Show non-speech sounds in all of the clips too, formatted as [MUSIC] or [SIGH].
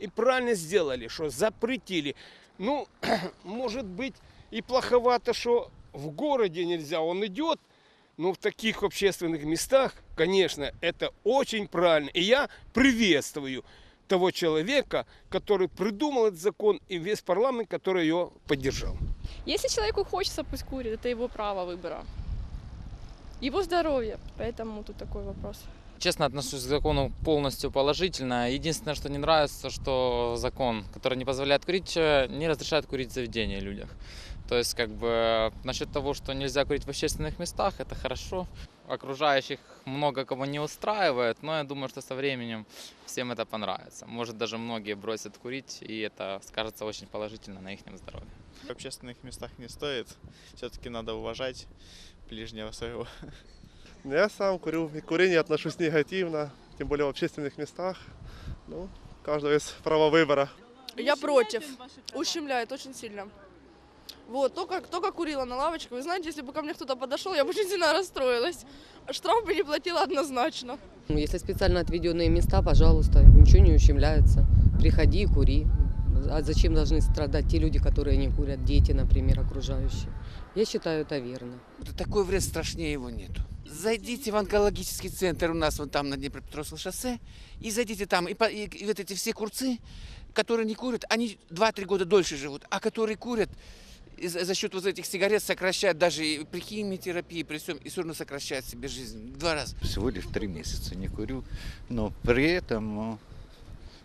и правильно сделали, что запретили. Ну, [CLEARS THROAT] может быть, и плоховато, что в городе нельзя, он идет, но в таких общественных местах, конечно, это очень правильно. И я приветствую того человека, который придумал этот закон, и весь парламент, который его поддержал. Если человеку хочется, пусть курит, это его право выбора. Его здоровье, поэтому тут такой вопрос. Честно отношусь к закону полностью положительно. Единственное, что не нравится, что закон, который не позволяет курить, э, не разрешает курить в заведении людях. То есть, как бы, насчет того, что нельзя курить в общественных местах, это хорошо. Окружающих много кого не устраивает, но я думаю, что со временем всем это понравится. Может, даже многие бросят курить, и это скажется очень положительно на их здоровье. В общественных местах не стоит. Все-таки надо уважать ближнего своего. Я сам курю, и к курению отношусь негативно, тем более в общественных местах. Ну, у каждого есть право выбора. Я против. Ущемляет очень сильно. Вот, только, только курила на лавочке. Вы знаете, если бы ко мне кто-то подошел, я бы очень сильно расстроилась. Штраф бы не платила однозначно. Ну, Если специально отведенные места, пожалуйста, ничего не ущемляется. Приходи и кури. А зачем должны страдать те люди, которые не курят, дети, например, окружающие? Я считаю это верно. Да Такой вред страшнее его нету. Зайдите в онкологический центр у нас вон там на Днепропетровском шоссе и зайдите там. И, и- и вот эти все курцы, которые не курят, они 2-3 года дольше живут. А которые курят, за за счет вот этих сигарет сокращают даже и при химиотерапии, при всем, и все равно сокращают себе жизнь два раза. Всего лишь три месяца не курю, но при этом ну,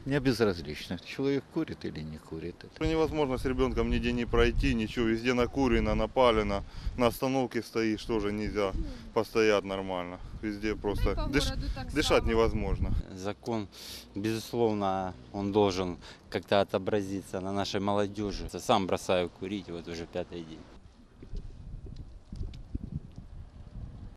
мне безразлично, человек курит или не курит. Это Невозможно с ребенком нигде не пройти, ничего, везде накурено, напалено, на остановке стоишь, тоже нельзя постоять нормально. Везде просто дыш- дышать невозможно. Закон, безусловно, он должен как-то отобразиться на нашей молодежи. Сам бросаю курить вот уже пятый день.